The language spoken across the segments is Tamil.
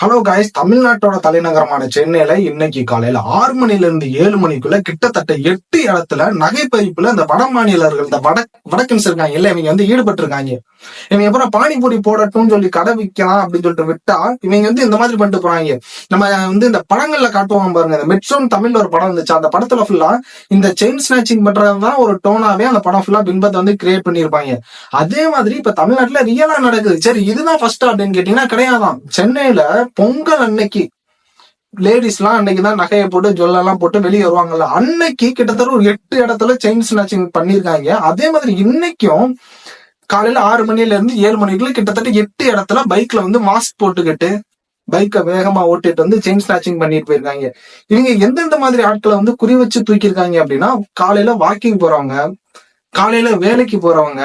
ஹலோ காய்ஸ் தமிழ்நாட்டோட தலைநகரமான சென்னையில இன்னைக்கு காலையில ஆறு மணில இருந்து ஏழு மணிக்குள்ள கிட்டத்தட்ட எட்டு இடத்துல நகை இந்த வட மாநிலர்கள் இந்த வட வடக்கன்ஸ் இருக்காங்க. இல்ல இவங்க வந்து ஈடுபட்டு இருக்காங்க இவங்க அப்புறம் பானிபூரி போடட்டும்னு சொல்லி கடை விற்கலாம் அப்படின்னு சொல்லிட்டு விட்டா இவங்க வந்து இந்த மாதிரி பண்ணிட்டு போறாங்க. நம்ம வந்து இந்த படங்கள்ல காட்டுவாங்க பாருங்க. இந்த மெட்ரோன் தமிழ்ல ஒரு படம் இருந்துச்சு அந்த படத்துல ஃபுல்லா இந்த செயின் ஸ்நாச்சிங் பண்றதுதான் ஒரு டோனாவே அந்த படம் ஃபுல்லா பின்பத்தை வந்து கிரியேட் பண்ணிருப்பாங்க அதே மாதிரி இப்ப தமிழ்நாட்டுல ரியலா நடக்குது. சரி இதுதான் ஃபர்ஸ்ட் அப்படின்னு கேட்டீங்கன்னா கிடையாதான். சென்னையில பொங்கல் அன்னைக்கு. லேடிஸ் எல்லாம் அன்னைக்கு தான் நகையை போட்டு ஜுவல்லாம் போட்டு வெளியே வருவாங்கல்ல. அன்னைக்கு கிட்டத்தட்ட ஒரு எட்டு இடத்துல செயின் ஸ்நாச்சிங் பண்ணிருக்காங்க அதே மாதிரி இன்னைக்கும் காலையில ஆறு மணில இருந்து ஏழு மணிக்குள்ள கிட்டத்தட்ட எட்டு இடத்துல பைக்ல வந்து மாஸ்க் போட்டுக்கிட்டு பைக்கை வேகமா ஓட்டிட்டு வந்து செயின் ஸ்நாச்சிங் பண்ணிட்டு போயிருக்காங்க. இவங்க எந்தெந்த மாதிரி ஆட்களை வந்து குறி வச்சு தூக்கியிருக்காங்க அப்படின்னா காலையில வாக்கிங் போறவங்க காலையில வேலைக்கு போறவங்க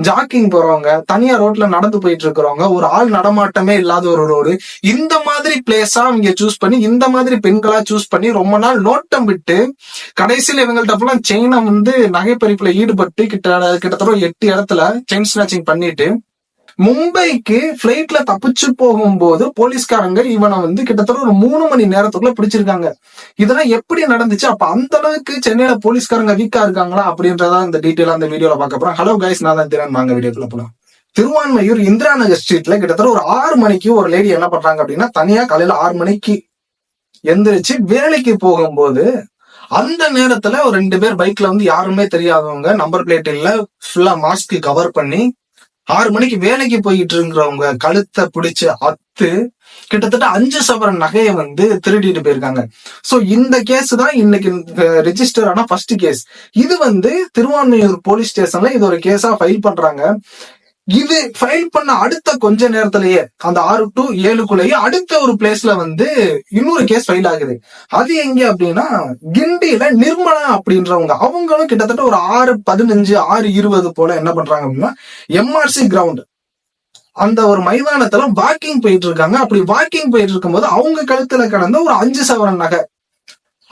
ஜாக்கிங் போறவங்க தனியா ரோட்ல நடந்து போயிட்டு இருக்கிறவங்க ஒரு ஆள் நடமாட்டமே இல்லாத ஒரு ரோடு இந்த மாதிரி பிளேஸா இங்க சூஸ் பண்ணி இந்த மாதிரி பெண்களா சூஸ் பண்ணி ரொம்ப நாள் நோட்டம் விட்டு கடைசியில இவங்கள்ட்ட ஃபுல்லா செயினை வந்து நகைப்பறிப்புல ஈடுபட்டு கிட்ட கிட்டத்தட்ட எட்டு இடத்துல செயின் ஸ்நாச்சிங் பண்ணிட்டு மும்பைக்கு பிளைட்ல தப்பிச்சு போகும்போது போலீஸ்காரங்க இவனை வந்து கிட்டத்தட்ட ஒரு மூணு மணி நேரத்துக்குள்ள பிடிச்சிருக்காங்க. இதெல்லாம் எப்படி நடந்துச்சு? அப்ப அந்த அளவுக்கு சென்னையில போலீஸ்காரங்க வீக்கா இருக்காங்களா அப்படின்றத இந்த டீட்டெயிலா அந்த வீடியோல பார்க்க போறோம். ஹலோ கைஸ் நான் தான் திறன். வாங்க வீடியோக்குள்ள போலாம். திருவான்மையூர் இந்திரா நகர் ஸ்ட்ரீட்ல கிட்டத்தட்ட ஒரு ஆறு மணிக்கு ஒரு லேடி என்ன பண்றாங்க அப்படின்னா தனியா காலையில ஆறு மணிக்கு எந்திரிச்சு வேலைக்கு போகும்போது அந்த நேரத்துல ஒரு ரெண்டு பேர் பைக்ல வந்து யாருமே தெரியாதவங்க நம்பர் பிளேட் இல்ல ஃபுல்லா மாஸ்க் கவர் பண்ணி ஆறு மணிக்கு வேலைக்கு போயிட்டு இருக்கிறவங்க கழுத்தை பிடிச்சு அத்து கிட்டத்தட்ட அஞ்சு சவரன் நகையை வந்து திருடிட்டு போயிருக்காங்க. சோ இந்த கேஸ் தான் இன்னைக்கு ரெஜிஸ்டர் ஆன ஃபர்ஸ்ட் கேஸ் இது வந்து திருவான்மையூர் போலீஸ் ஸ்டேஷன்ல இது ஒரு கேஸா ஃபைல் பண்றாங்க. இது ஃபைல் பண்ண அடுத்த கொஞ்ச நேரத்திலேயே அந்த ஆறு டு ஏழுக்குள்ளேயே அடுத்த ஒரு பிளேஸ்ல வந்து இன்னொரு கேஸ் ஃபைல் ஆகுது. அது எங்க அப்படின்னா கிண்டியில நிர்மலா அப்படின்றவங்க அவங்களும் கிட்டத்தட்ட ஒரு ஆறு பதினஞ்சு ஆறு இருபது போல என்ன பண்றாங்க அப்படின்னா எம்ஆர்சி கிரவுண்ட் அந்த ஒரு மைதானத்துல வாக்கிங் போயிட்டு இருக்காங்க. அப்படி வாக்கிங் போயிட்டு இருக்கும்போது அவங்க கழுத்துல கடந்த ஒரு அஞ்சு சவரன் நகை.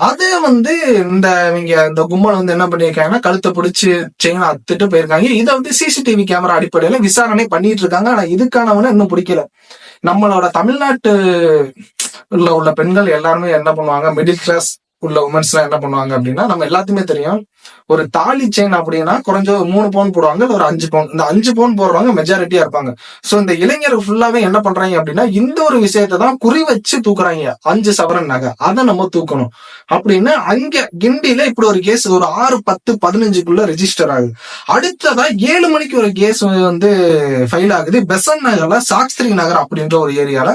அதே வந்து இந்த இவங்க இந்த கும்பல் வந்து என்ன பண்ணியிருக்காங்கன்னா கழுத்தை பிடிச்சி செயின் அத்துட்டு போயிருக்காங்க. இதை வந்து சிசிடிவி கேமரா அடிப்படையில விசாரணை பண்ணிட்டு இருக்காங்க. ஆனா இதுக்கானவன இன்னும் பிடிக்கல. நம்மளோட தமிழ்நாட்டு உள்ள பெண்கள் எல்லாருமே என்ன பண்ணுவாங்க? மிடில் கிளாஸ் உள்ள உமன்ஸ் எல்லாம் என்ன பண்ணுவாங்க அப்படின்னா நம்ம எல்லாத்துக்குமே தெரியும் ஒரு தாலி செயின் அப்படின்னா குறைஞ்ச ஒரு மூணு பவுன் போடுவாங்க இல்ல ஒரு அஞ்சு பவுன் இந்த அஞ்சு பவுன் போடுறவங்க மெஜாரிட்டியா இருப்பாங்க. சோ இந்த இளைஞர் ஃபுல்லாவே என்ன பண்றாங்க அப்படின்னா இந்த ஒரு விஷயத்தை தான் குறி வச்சு தூக்குறாங்க. அஞ்சு சவரன் நகை. அதை நம்ம தூக்கணும். அப்படின்னு அங்க கிண்டியில இப்படி ஒரு கேஸ் ஒரு ஆறு பத்து பதினஞ்சுக்குள்ள ரெஜிஸ்டர் ஆகுது. அடுத்ததா ஏழு மணிக்கு ஒரு கேஸ் வந்து ஃபைல் ஆகுது. பெசன் நகர்ல சாக்ஸ்திரி நகர் அப்படின்ற ஒரு ஏரியால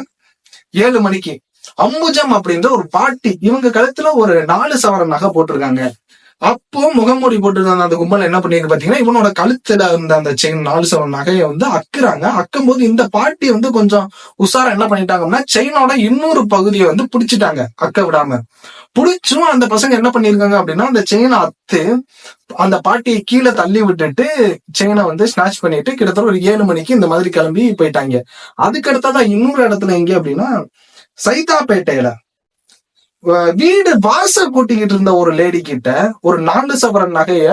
ஏழு மணிக்கு அம்புஜம் அப்படின்ற ஒரு பாட்டி இவங்க கழுத்துல ஒரு நாலு சவரன் நகை போட்டிருக்காங்க. அப்போ முகமூடி போட்டிருந்த அந்த கும்பல் என்ன பண்ணிருக்கு பாத்தீங்கன்னா இவனோட கழுத்துல இருந்த அந்த செயின் நாலு சவரன் நகையை வந்து அக்குறாங்க அக்கும் போது இந்த பாட்டி வந்து கொஞ்சம் உஷாரா என்ன பண்ணிட்டாங்கன்னா செயினோட இன்னொரு பகுதியை வந்து பிடிச்சிட்டாங்க அக்க விடாம. பிடிச்சும் அந்த பசங்க என்ன பண்ணிருக்காங்க அப்படின்னா அந்த செயினை அத்து அந்த பாட்டியை கீழே தள்ளி விட்டுட்டு செயினை வந்து ஸ்நாச் பண்ணிட்டு கிட்டத்தட்ட ஒரு ஏழு மணிக்கு இந்த மாதிரி கிளம்பி போயிட்டாங்க. அதுக்கு அடுத்ததான் இன்னொரு இடத்துல எங்க அப்படின்னா சைதாப்பேட்டையில. வீடு வாசல் கூட்டிக்கிட்டு இருந்த ஒரு லேடி கிட்ட ஒரு நாலு சவரன் நகைய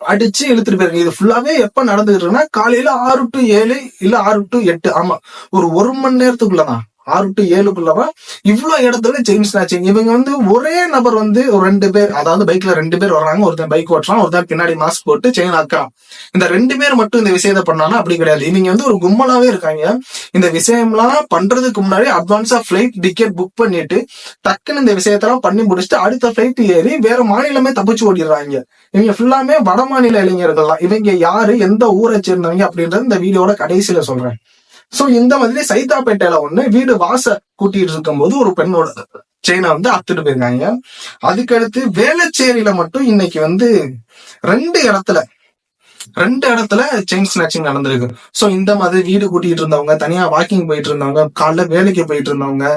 அடிச்சு இழுத்துட்டு போயிருங்க இது ஃபுல்லாவே எப்ப நடந்துகிட்டு இருக்குன்னா காலையில ஆறு டு ஏழு இல்ல ஆறு டு எட்டு ஆமா ஒரு ஒரு மணி நேரத்துக்குள்ளதான். ஆறு டு ஏழுக்குள்ளவா இவ்வளவு இடத்துல செயின் ஸ்நாச்சிங் இவங்க வந்து ஒரே நபர் வந்து ஒரு ரெண்டு பேர் அதாவது பைக்ல ரெண்டு பேர் வர்றாங்க. ஒருத்தன் பைக் ஓட்டுறான் ஒருத்தன் பின்னாடி மாஸ்க் போட்டு செயின் அக்கான் இந்த ரெண்டு பேர் மட்டும் இந்த விஷயத்த பண்ணானா அப்படி கிடையாது. இவங்க வந்து ஒரு கும்பலாவே இருக்காங்க. இந்த விஷயம்லாம் பண்றதுக்கு முன்னாடி அட்வான்ஸா பிளைட் டிக்கெட் புக் பண்ணிட்டு டக்குன்னு இந்த விஷயத்தெல்லாம் பண்ணி முடிச்சுட்டு அடுத்த பிளைட் ஏறி வேற மாநிலமே தப்பிச்சு ஓடிடுறாங்க. இவங்க ஃபுல்லாமே வட மாநில இளைஞர்கள் தான். இவங்க யாரு எந்த ஊரை சேர்ந்தவங்க அப்படின்றது இந்த வீடியோட கடைசியில சொல்றேன். சோ இந்த மாதிரி சைதாப்பேட்டையில ஒண்ணு வீடு வாச கூட்டிட்டு இருக்கும் போது ஒரு பெண்ணோட செயினை வந்து அத்துட்டு போயிருக்காங்க. அதுக்கடுத்து வேளச்சேரியில மட்டும் இன்னைக்கு வந்து ரெண்டு இடத்துல ரெண்டு இடத்துல செயின் ஸ்நாச்சிங் நடந்திருக்கு. சோ இந்த மாதிரி வீடு கூட்டிட்டு இருந்தவங்க தனியா வாக்கிங் போயிட்டு இருந்தவங்க காலைல வேலைக்கு போயிட்டு இருந்தவங்க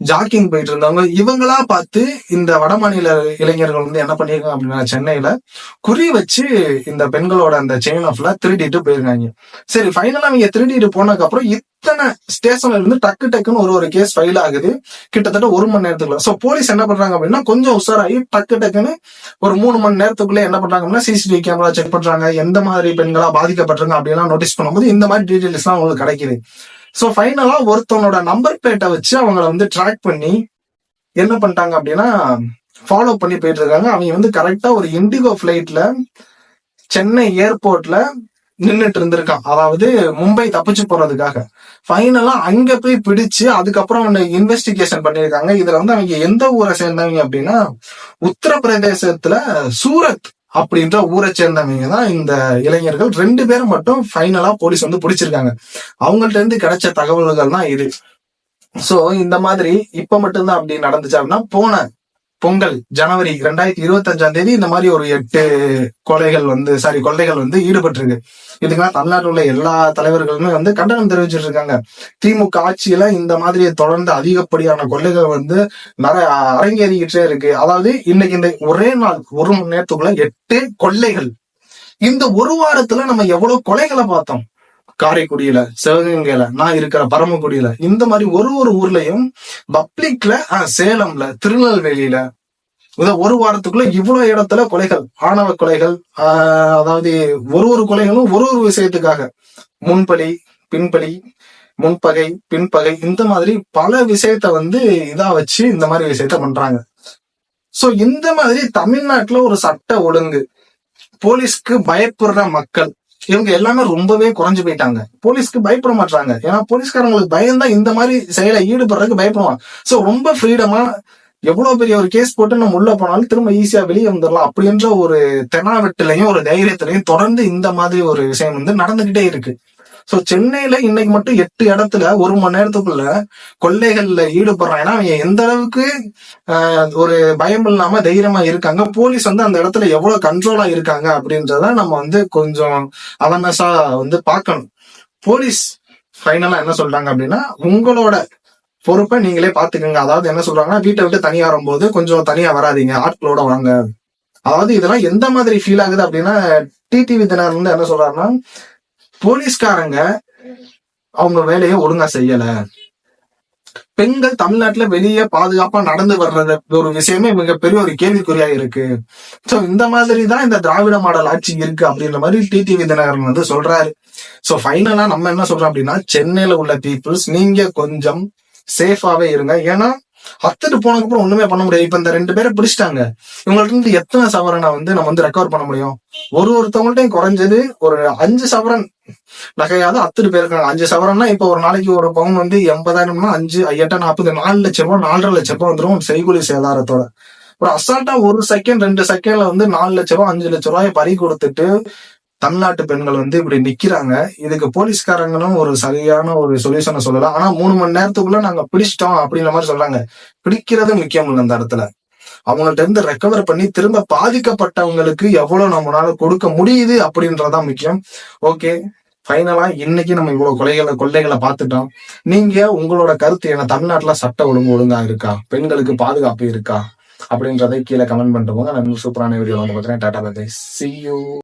ஜாக்கிங் போயிட்டு இருந்தவங்க இவங்களா பார்த்து இந்த வடமாநில இளைஞர்கள் வந்து என்ன பண்ணியிருக்காங்க அப்படின்னா சென்னையில குறி வச்சு இந்த பெண்களோட அந்த செயின் ஆஃப்ல திருடிட்டு போயிருக்காங்க. சரி ஃபைனலா அவங்க திருடிட்டு போனதுக்கு அப்புறம் இத்தனை ஸ்டேஷன்ல இருந்து டக்கு டக்குன்னு ஒரு ஒரு கேஸ் ஃபைல் ஆகுது. கிட்டத்தட்ட ஒரு மணி நேரத்துக்குள்ள. சோ போலீஸ் என்ன பண்றாங்க அப்படின்னா கொஞ்சம் உஷாராகி டக்கு டக்குன்னு ஒரு மூணு மணி நேரத்துக்குள்ள என்ன பண்றாங்க அப்படின்னா சிசிடிவி கேமரா செக் பண்றாங்க. எந்த மாதிரி பெண்களா பாதிக்கப்பட்டிருங்க அப்படின்னா நோட்டீஸ் பண்ணும்போது இந்த மாதிரி டீடைல்ஸ் எல்லாம் உங்களுக்கு கிடைக்குது. ஸோ ஃபைனலா ஒருத்தவனோட நம்பர் பிளேட்டை வச்சு அவங்கள வந்து ட்ராக் பண்ணி என்ன பண்ணிட்டாங்க அப்படின்னா ஃபாலோ பண்ணி போயிட்டு இருக்காங்க அவங்க வந்து கரெக்டா ஒரு இண்டிகோ ஃபிளைட்ல சென்னை ஏர்போர்ட்ல நின்னுட்டு இருந்திருக்கான். அதாவது மும்பை தப்பிச்சு போறதுக்காக. ஃபைனலா அங்க போய் பிடிச்சு அதுக்கப்புறம் இன்வெஸ்டிகேஷன் பண்ணியிருக்காங்க. இதுல வந்து அவங்க எந்த ஊரை சேர்ந்தவங்க அப்படின்னா உத்தரப்பிரதேசத்துல சூரத் அப்படின்ற ஊரை சேர்ந்தவங்க தான் இந்த இளைஞர்கள். ரெண்டு பேரும் மட்டும் ஃபைனலா போலீஸ் வந்து பிடிச்சிருக்காங்க. அவங்கள்ட்ட இருந்து கிடைச்ச தகவல்கள் தான் இது. சோ இந்த மாதிரி இப்ப மட்டும்தான் அப்படி நடந்துச்சு அப்படின்னா போன பொங்கல் ஜனவரி ரெண்டாயிரத்தி இருபத்தி அஞ்சாம் தேதி இந்த மாதிரி ஒரு எட்டு கொலைகள் வந்து சாரி கொள்ளைகள் வந்து ஈடுபட்டிருக்கு. இதுக்கெல்லாம் தமிழ்நாட்டில் உள்ள எல்லா தலைவர்களுமே வந்து கண்டனம் தெரிவிச்சிட்டு இருக்காங்க திமுக ஆட்சியில இந்த மாதிரி தொடர்ந்து அதிகப்படியான கொள்ளைகள் வந்து நிறைய அரங்கேறிக்கிட்டே இருக்கு. அதாவது இன்னைக்கு இந்த ஒரே நாள் ஒரு மணி நேரத்துக்குள்ள எட்டு கொள்ளைகள். இந்த ஒரு வாரத்துல நம்ம எவ்வளவு கொலைகளை பார்த்தோம்? காரைக்குடியில சிவகங்கையில நான் இருக்கிற பரமக்குடியில இந்த மாதிரி ஒரு ஒரு ஊர்லயும் பப்ளிக்ல ஆஹ், சேலம்ல திருநெல்வேலியில இத ஒரு வாரத்துக்குள்ள இவ்வளவு இடத்துல கொலைகள் ஆணவ கொலைகள் ஆஹ், அதாவது ஒரு ஒரு கொலைகளும் ஒரு ஒரு விஷயத்துக்காக. முன்பலி பின்பலி முன்பகை பின்பகை இந்த மாதிரி பல விஷயத்த வந்து இதா வச்சு இந்த மாதிரி விஷயத்த பண்றாங்க. சோ இந்த மாதிரி தமிழ்நாட்டுல ஒரு சட்ட ஒழுங்கு போலீஸ்க்கு பயப்படுற மக்கள் இவங்க எல்லாமே ரொம்பவே குறைஞ்சு போயிட்டாங்க. போலீஸ்க்கு பயப்பட மாட்டாங்க ஏன்னா போலீஸ்காரங்களுக்கு பயந்தா இந்த மாதிரி செயலை ஈடுபடுறதுக்கு பயப்படுவாங்க. சோ ரொம்ப ஃப்ரீடமா எவ்வளவு பெரிய ஒரு கேஸ் போட்டு நம்ம உள்ள போனாலும் திரும்ப ஈஸியா வெளியே வந்துடலாம் அப்படின்ற ஒரு தெனாவெட்டுலையும் ஒரு தைரியத்திலையும் தொடர்ந்து இந்த மாதிரி ஒரு விஷயம் வந்து நடந்துகிட்டே இருக்கு. சோ சென்னையில இன்னைக்கு மட்டும் எட்டு இடத்துல ஒரு மணி நேரத்துக்குள்ள கொள்ளைகள்ல ஈடுபடுறான். ஏன்னா அவங்க எந்த அளவுக்கு ஒரு பயம் இல்லாம தைரியமா இருக்காங்க போலீஸ் வந்து அந்த இடத்துல எவ்வளவு கண்ட்ரோலா இருக்காங்க அப்படின்றத நம்ம வந்து கொஞ்சம் அவேர்னஸா வந்து பார்க்கணும். போலீஸ் ஃபைனலா என்ன சொல்றாங்க அப்படின்னா உங்களோட பொறுப்பை நீங்களே பாத்துக்கோங்க அதாவது என்ன சொல்றாங்கன்னா வீட்டை விட்டு தனியா வரும்போது கொஞ்சம் தனியா வராதீங்க ஆட்களோட வாங்க. அதாவது இதெல்லாம் எந்த மாதிரி ஃபீல் ஆகுது அப்படின்னா டிடிவி தினர் வந்து என்ன சொல்றாருன்னா போலீஸ்காரங்க அவங்க வேலையை ஒழுங்கா செய்யல. பெண்கள் தமிழ்நாட்டுல வெளியே பாதுகாப்பா நடந்து வர்றது ஒரு விஷயமே மிகப்பெரிய ஒரு கேள்விக்குறியா இருக்கு. சோ இந்த மாதிரி தான் இந்த திராவிட மாடல் ஆட்சி இருக்கு அப்படின்ற மாதிரி டிடிவி தினகரன் வந்து சொல்றாரு. சோ ஃபைனலா நம்ம என்ன சொல்றோம் அப்படின்னா சென்னையில உள்ள பீப்புள்ஸ் நீங்க கொஞ்சம் சேஃபாவே இருங்க. ஏன்னா அத்துட்டு போனதுக்கு அப்புறம் ஒண்ணுமே பண்ண முடியாது. இப்ப இந்த ரெண்டு பேரை பிடிச்சிட்டாங்க. இவங்கள்ட்ட இருந்து எத்தனை சவரனை வந்து நம்ம வந்து ரெக்கவர் பண்ண முடியும்? ஒரு ஒருத்தவங்கள்ட்டையும் குறைஞ்சது ஒரு அஞ்சு சவரன். நகையாவது அத்துட்டு போயிருக்காங்க. அஞ்சு சவரன்னா இப்ப ஒரு நாளைக்கு ஒரு பவுன் வந்து எண்பதாயிரம்னா அஞ்சு எட்டு நாற்பது நாலு லட்சம் ரூபாய் நாலரை லட்சம் ரூபாய் வந்துடும் செய்கூலி சேதாரத்தோட. ஒரு அசால்ட்டா ஒரு செகண்ட் ரெண்டு செகண்ட்ல வந்து நாலு லட்ச ரூபாய் அஞ்சு லட்ச ரூபாய் பறி கொடுத்துட்டு தமிழ்நாட்டு பெண்கள் வந்து இப்படி நிக்கிறாங்க. இதுக்கு போலீஸ்காரங்களும் ஒரு சரியான ஒரு சொல்யூஷனை சொல்லலாம் ஆனா மூணு மணி நேரத்துக்குள்ள நாங்க பிடிச்சிட்டோம் அப்படிங்கிற மாதிரி சொல்றாங்க. பிடிக்கிறது முக்கியம் இல்லை அந்த இடத்துல. அவங்கள்ட்ட இருந்து ரெக்கவர் பண்ணி திரும்ப பாதிக்கப்பட்டவங்களுக்கு எவ்வளவு நம்மளால கொடுக்க முடியுது அப்படின்றதுதான் முக்கியம். ஓகே ஃபைனலா இன்னைக்கு நம்ம இவ்வளவு கொலைகளை கொள்ளைகளை பார்த்துட்டோம். நீங்க உங்களோட கருத்து என்ன? தமிழ்நாட்டுல சட்ட ஒழுங்கு ஒழுங்கா இருக்கா? பெண்களுக்கு பாதுகாப்பு இருக்கா? அப்படின்றதை கீழே கமெண்ட் பண்ணிட்டு போங்க நான் சூப்பரான வீடியோ வந்து பார்த்தீங்கன்னா டாடா பை சி யூ